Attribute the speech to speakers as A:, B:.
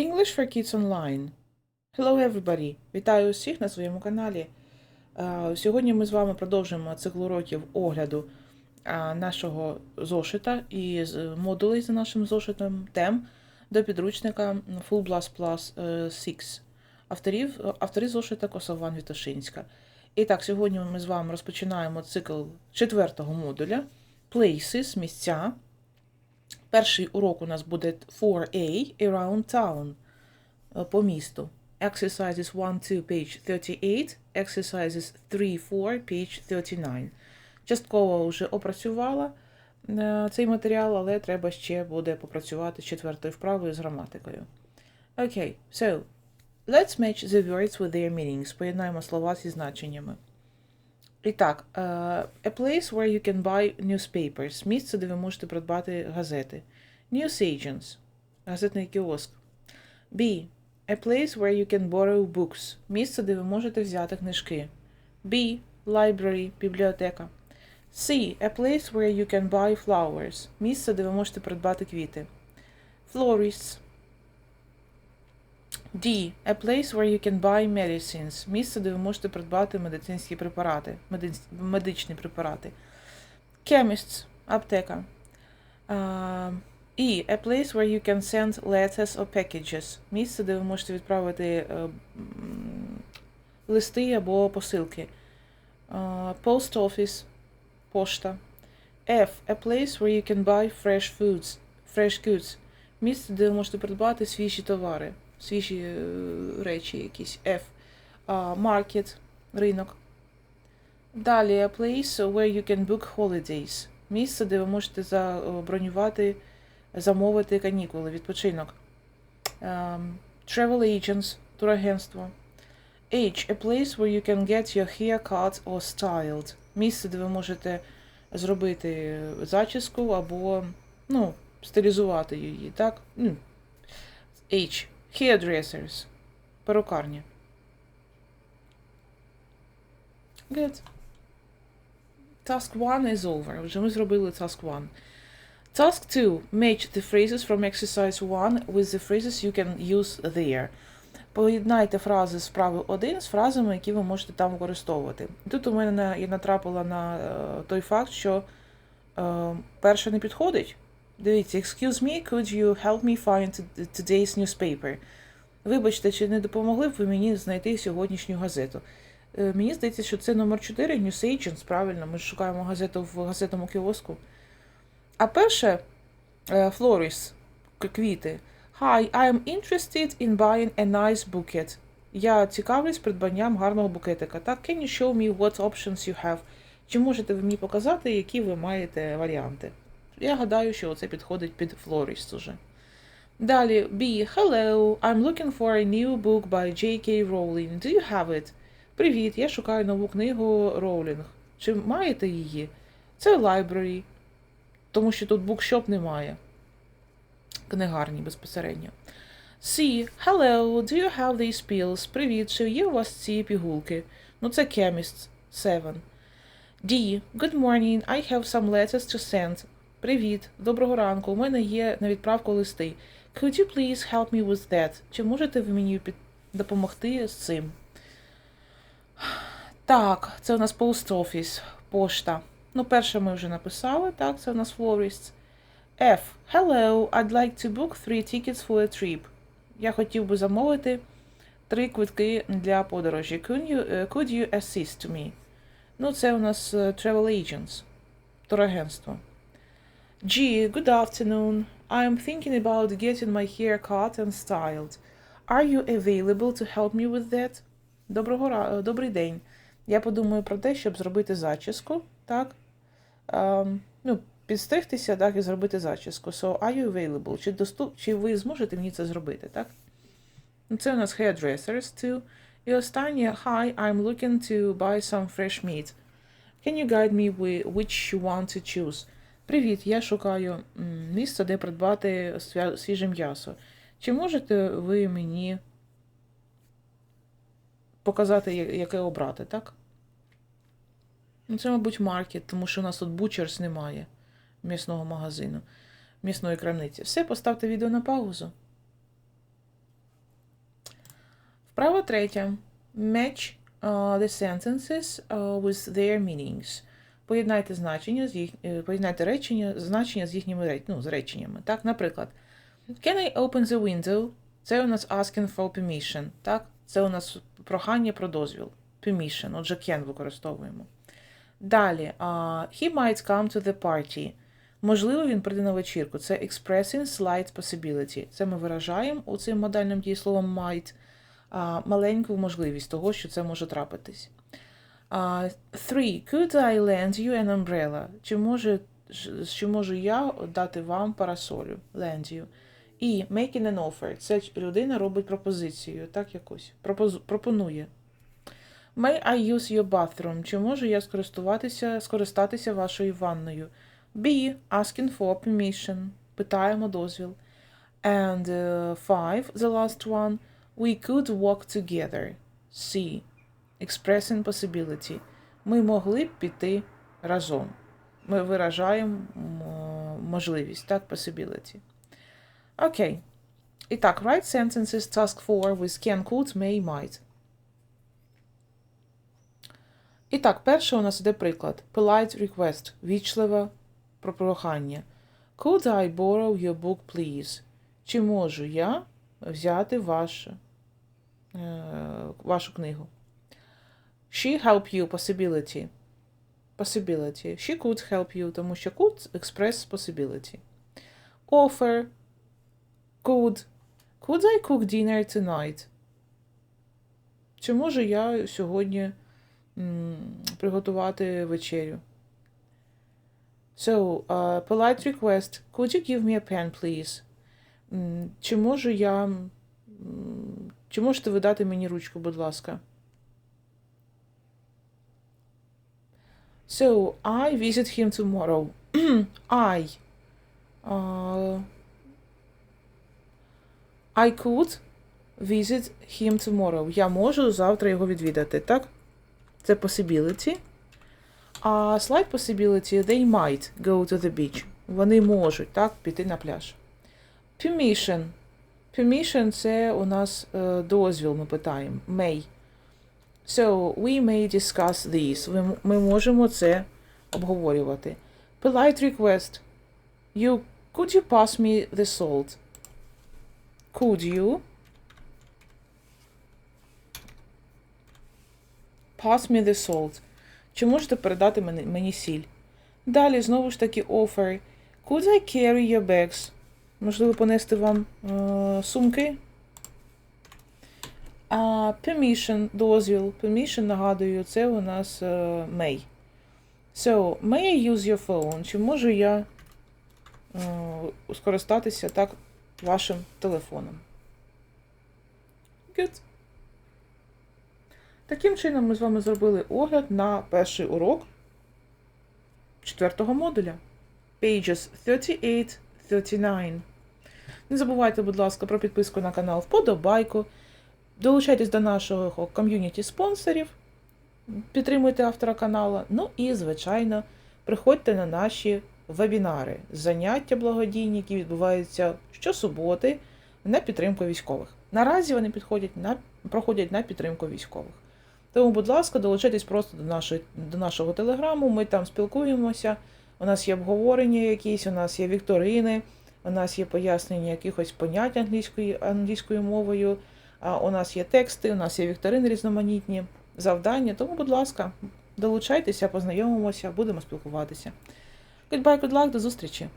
A: English for Kids Online. Hello everybody! Вітаю усіх на своєму каналі. Е, Сьогодні ми з вами продовжуємо цикл уроків огляду е, нашого зошита і модулей за нашим зошитом тем до підручника Full Blast Plus е, 6 авторів, автори зошита Косован Вітошинська. І так, сьогодні ми з вами розпочинаємо цикл четвертого модуля Places, місця. Перший урок у нас буде 4A Around Town е, по місту. Exercises 1-2, page 38, exercises 3-4, page 39. Частково вже опрацювала е, цей матеріал, але треба ще буде попрацювати з четвертою вправою з граматикою. Окей, so, let's match the words with their meanings. Поєднаємо слова зі значеннями. І так, е, a place where you can buy newspapers. Місце, де ви можете придбати газети. Newsagents. Газетний кіоск. B. A place where you can borrow books. Місце, де ви можете взяти книжки. B. Library. Бібліотека. C. A place where you can buy flowers. Місце, де ви можете придбати квіти. Florists. D. A place where you can buy medicines. Місце, де ви можете придбати медицинські препарати, медичні препарати. Chemists. Аптека. Uh, E. A place where you can send letters or packages. Місце, де ви можете відправити м, листи або посилки. Uh, post office. Пошта. F. A place where you can buy fresh foods. Fresh goods. Місце, де ви можете придбати свіжі товари, свіжі е, речі якісь. F. Market. Ринок. Далі a place where you can book holidays. Місце, де ви можете забронювати, замовити канікули, відпочинок. Um, travel agents, турагентство. H. A place where you can get your hair cut or styled. Місце, де ви можете зробити зачіску або ну, стилізувати її, так? H. Hairdressers. Перукарня. Good. Task 1 is over. Вже ми зробили task 1. Task 2. Match the phrases from exercise 1 with the phrases you can use there. Поєднайте фрази з вправи 1 з фразами, які ви можете там використовувати. Тут у мене я натрапила на е, той факт, що е, перше не підходить. Дивіться, excuse me, could you help me find today's newspaper? Вибачте, чи не допомогли б ви мені знайти сьогоднішню газету? Е, Мені здається, що це номер 4, News Agents, правильно, ми шукаємо газету в газетному кіоску. А перше, е, Florist, к- квіти. Hi, I am interested in buying a nice bouquet. Я цікавлюсь придбанням гарного букетика. Так, can you show me what options you have? Чи можете ви мені показати, які ви маєте варіанти? Я гадаю, що це підходить під Florist уже. Далі, B. Hello, I'm looking for a new book by J.K. Rowling. Do you have it? Привіт, я шукаю нову книгу Роулінг. Чи маєте її? Це library, тому що тут bookshop немає. Книгарні безпосередньо. C. Hello, do you have these pills? Привіт, чи є у вас ці пігулки? Ну, це chemist. 7. D. Good morning, I have some letters to send. Привіт, доброго ранку. У мене є на відправку листи. Could you please help me with that? Чи можете ви мені під... допомогти з цим? Так, це у нас post office, пошта. Ну, перше ми вже написали, так, це у нас florists. F. Hello, I'd like to book three tickets for a trip. Я хотів би замовити три квитки для подорожі. Could you, е, could you assist me? Ну, це у нас е, travel agents, турагентство. G. Good afternoon. I'm thinking about getting my hair cut and styled. Are you available to help me with that? Доброго ра... е, Добрий день. Я подумаю про те, щоб зробити зачіску, так? Ем, ну, підстригтися, так, і зробити зачіску. So, are you available? Чи, доступ... Чи ви зможете мені це зробити, так? Ну, Це у нас hairdressers too. І останнє, hi, I'm looking to buy some fresh meat. Can you guide me with which you want to choose? Привіт, я шукаю місце, де придбати свіже м'ясо. Чи можете ви мені показати, яке обрати, так? Ну, це, мабуть, маркет, тому що у нас тут бучерс немає м'ясного магазину, м'ясної крамниці. Все, поставте відео на паузу. Вправа третя. Match uh, the sentences uh, with their meanings. Поєднайте значення з їх, е, поєднайте речення, значення з їхніми ну, з реченнями. Так, наприклад, Can I open the window? Це у нас asking for permission. Так? Це у нас прохання про дозвіл. Permission. Отже, can використовуємо. Далі. Uh, he might come to the party. Можливо, він прийде на вечірку. Це expressing slight possibility. Це ми виражаємо у цим модальним дієсловом might маленьку можливість того, що це може трапитись. Three. Could I lend you an umbrella? Чи, може, чи можу я дати вам парасолю? Lend you. І making an offer. Це людина робить пропозицію, так якось. Пропоз, пропонує. May I use your bathroom? Чи можу я скористуватися, скористатися вашою ванною? B. Asking for permission. Питаємо дозвіл. And uh, five, the last one. We could walk together. C. Expressing possibility. Ми могли б піти разом. Ми виражаємо можливість, так, possibility. Окей. І так, write sentences task 4 with can, could, may, might. І так, перше у нас іде приклад. Polite request. Вічливе про прохання. Could I borrow your book, please? Чи можу я взяти вашу, е, вашу книгу? She help you possibility. Possibility. She could help you, тому що could express possibility. Offer. Could. Could I cook dinner tonight? Чи можу я сьогодні м, приготувати вечерю? So, uh, polite request. Could you give me a pen, please? Чи можу я. Чи можете ви дати мені ручку, будь ласка? So, I visit him tomorrow. I. Uh, I could visit him tomorrow. Я можу завтра його відвідати, так? Це possibility. А slight possibility, they might go to the beach. Вони можуть, так, піти на пляж. Permission. Permission – це у нас е, дозвіл, ми питаємо. May. So, we may discuss this. Ми можемо це обговорювати. Polite request. You, could you pass me the salt? Could you pass me the salt? Чи можете передати мені, мені сіль? Далі знову ж таки offer. Could I carry your bags? Можливо, понести вам е, сумки? А permission, дозвіл. Permission, нагадую, це у нас е, may. So, may I use your phone? Чи можу я е, скористатися так вашим телефоном? Good. Таким чином ми з вами зробили огляд на перший урок четвертого модуля. Pages 38-39. Не забувайте, будь ласка, про підписку на канал Вподобайку. Долучайтесь до нашого ком'юніті спонсорів. Підтримуйте автора каналу. Ну і, звичайно, приходьте на наші вебінари, заняття благодійні, які відбуваються щосуботи на підтримку військових. Наразі вони підходять на, проходять на підтримку військових. Тому, будь ласка, долучайтесь просто до, нашої, до нашого телеграму, ми там спілкуємося. У нас є обговорення якісь, у нас є вікторини, у нас є пояснення якихось понять англійською, англійською мовою, у нас є тексти, у нас є вікторини різноманітні, завдання. Тому, будь ласка, долучайтеся, познайомимося, будемо спілкуватися. Goodbye, good luck, до зустрічі!